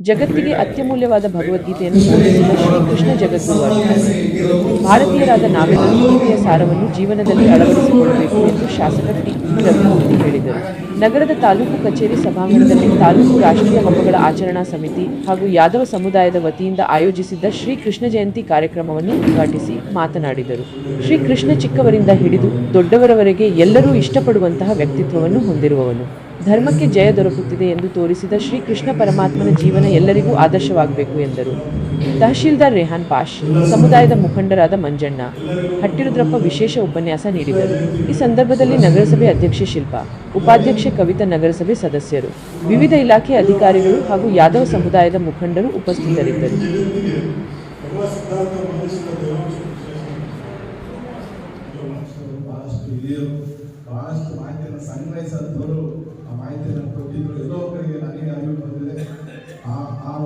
ಜಗತ್ತಿಗೆ ಅತ್ಯಮೂಲ್ಯವಾದ ಭಗವದ್ಗೀತೆಯನ್ನು ಬೋಧಿಸಿದ ಶ್ರೀಕೃಷ್ಣ ಜಗದ್ಗುರುವಾಗಿದ್ದಾರೆ ಭಾರತೀಯರಾದ ನಾವೆಲ್ಲರೂ ಗೀತೆಯ ಸಾರವನ್ನು ಜೀವನದಲ್ಲಿ ಅಳವಡಿಸಿಕೊಳ್ಳಬೇಕು ಎಂದು ಶಾಸಕ ಟಿ. ರವಿಮೂರ್ತಿ ಹೇಳಿದರು. ನಗರದ ತಾಲೂಕು ಕಚೇರಿ ಸಭಾಂಗಣದಲ್ಲಿ ತಾಲೂಕು ರಾಷ್ಟ್ರೀಯ ಹಬ್ಬಗಳ ಆಚರಣಾ ಸಮಿತಿ ಹಾಗೂ ಯಾದವ ಸಮುದಾಯದ ವತಿಯಿಂದ ಆಯೋಜಿಸಿದ್ದ ಶ್ರೀ ಕೃಷ್ಣ ಜಯಂತಿ ಕಾರ್ಯಕ್ರಮವನ್ನು ಉದ್ಘಾಟಿಸಿ ಮಾತನಾಡಿದರು. ಶ್ರೀ ಕೃಷ್ಣ ಚಿಕ್ಕವರಿಂದ ಹಿಡಿದು ದೊಡ್ಡವರವರೆಗೆ ಎಲ್ಲರೂ ಇಷ್ಟಪಡುವಂತಹ ವ್ಯಕ್ತಿತ್ವವನ್ನು ಹೊಂದಿರುವವನು. ಧರ್ಮಕ್ಕೆ ಜಯ ದೊರಕುತ್ತಿದೆ ಎಂದು ತೋರಿಸಿದ ಶ್ರೀಕೃಷ್ಣ ಪರಮಾತ್ಮನ ಜೀವನ ಎಲ್ಲರಿಗೂ ಆದರ್ಶವಾಗಬೇಕು ಎಂದರು. ತಹಶೀಲ್ದಾರ್ ರೆಹಾನ್ ಪಾಷ್, ಸಮುದಾಯದ ಮುಖಂಡರಾದ ಮಂಜಣ್ಣ, ಹಟ್ಟಿರುದ್ರಪ್ಪ ವಿಶೇಷ ಉಪನ್ಯಾಸ ನೀಡಿದರು. ಈ ಸಂದರ್ಭದಲ್ಲಿ ನಗರಸಭೆ ಅಧ್ಯಕ್ಷೆ ಶಿಲ್ಪಾ, ಉಪಾಧ್ಯಕ್ಷೆ ಕವಿತಾ ನಗರಸಭೆ ಸದಸ್ಯರು, ವಿವಿಧ ಇಲಾಖೆ ಅಧಿಕಾರಿಗಳು ಹಾಗೂ ಯಾದವ ಸಮುದಾಯದ ಮುಖಂಡರು ಉಪಸ್ಥಿತರಿದ್ದರು.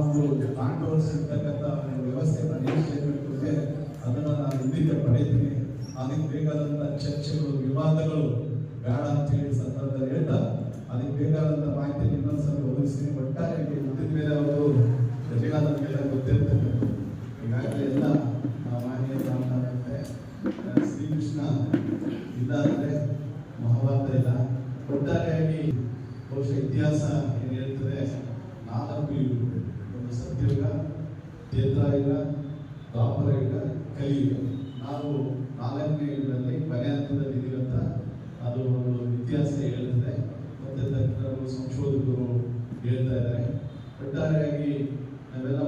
ಒಂದು ಕಾಂಟ್ರವರ್ಸಿ ಇರ್ತಕ್ಕಂಥ చేయಬೇಕು ಇದೆ ಅದನ್ನು ನಾನು ಹಿಂದಿಗೆ ಪಡೆಯುತ್ತೀನಿ ಅದಕ್ಕೆ ಬೇಕಾದಂಥ ಚರ್ಚೆಗಳು, ವಿವಾದಗಳು ಬೇಡ ಅಂತ ಹೇಳಿ ಸಂದರ್ಭದಲ್ಲಿ ಹೇಳ್ತಾ, ಅದಕ್ಕೆ ಬೇಕಾದಂಥ ಮಾಹಿತಿ ಇನ್ನೊಂದ್ಸಲ ಒದಗಿಸ್ತೀನಿ. ಒಟ್ಟಾರೆಯಾಗಿ ಮುಟ್ಟಿದ ಮೇಲೆ ಅವರು ಜಗ ಮೇಲೆ ಗೊತ್ತಿರ್ತಕ್ಕಂಥ ಈಗಾಗಲೇ ಎಲ್ಲ ಮಾನ್ಯ ಮಹಾಭಾರತ ಇಲ್ಲ. ಒಟ್ಟಾರೆಯಾಗಿ ಬಹುಶಃ ಇತಿಹಾಸ ಏನು ಹೇಳ್ತದೆ, ನಾಲ್ಕು ಒಂದು ಸತ್ಯಯುಗ ತ್ರೇತಾಯುಗ ದ್ವಾಪರ ಯುಗ ಕಲಿಯುಗ. ನಾವು ನಾಲ್ಕನೇ ಯುಗದಲ್ಲಿ ಕೊನೆ ಅದು ಒಂದು ಇತಿಹಾಸ ಹೇಳ್ತದೆ. ಮತ್ತೆ ತಜ್ಞರು, ಸಂಶೋಧಕರು ಹೇಳ್ತಾ ಇದ್ದಾರೆ. ಒಟ್ಟಾರೆಯಾಗಿ ನಾವೆಲ್ಲ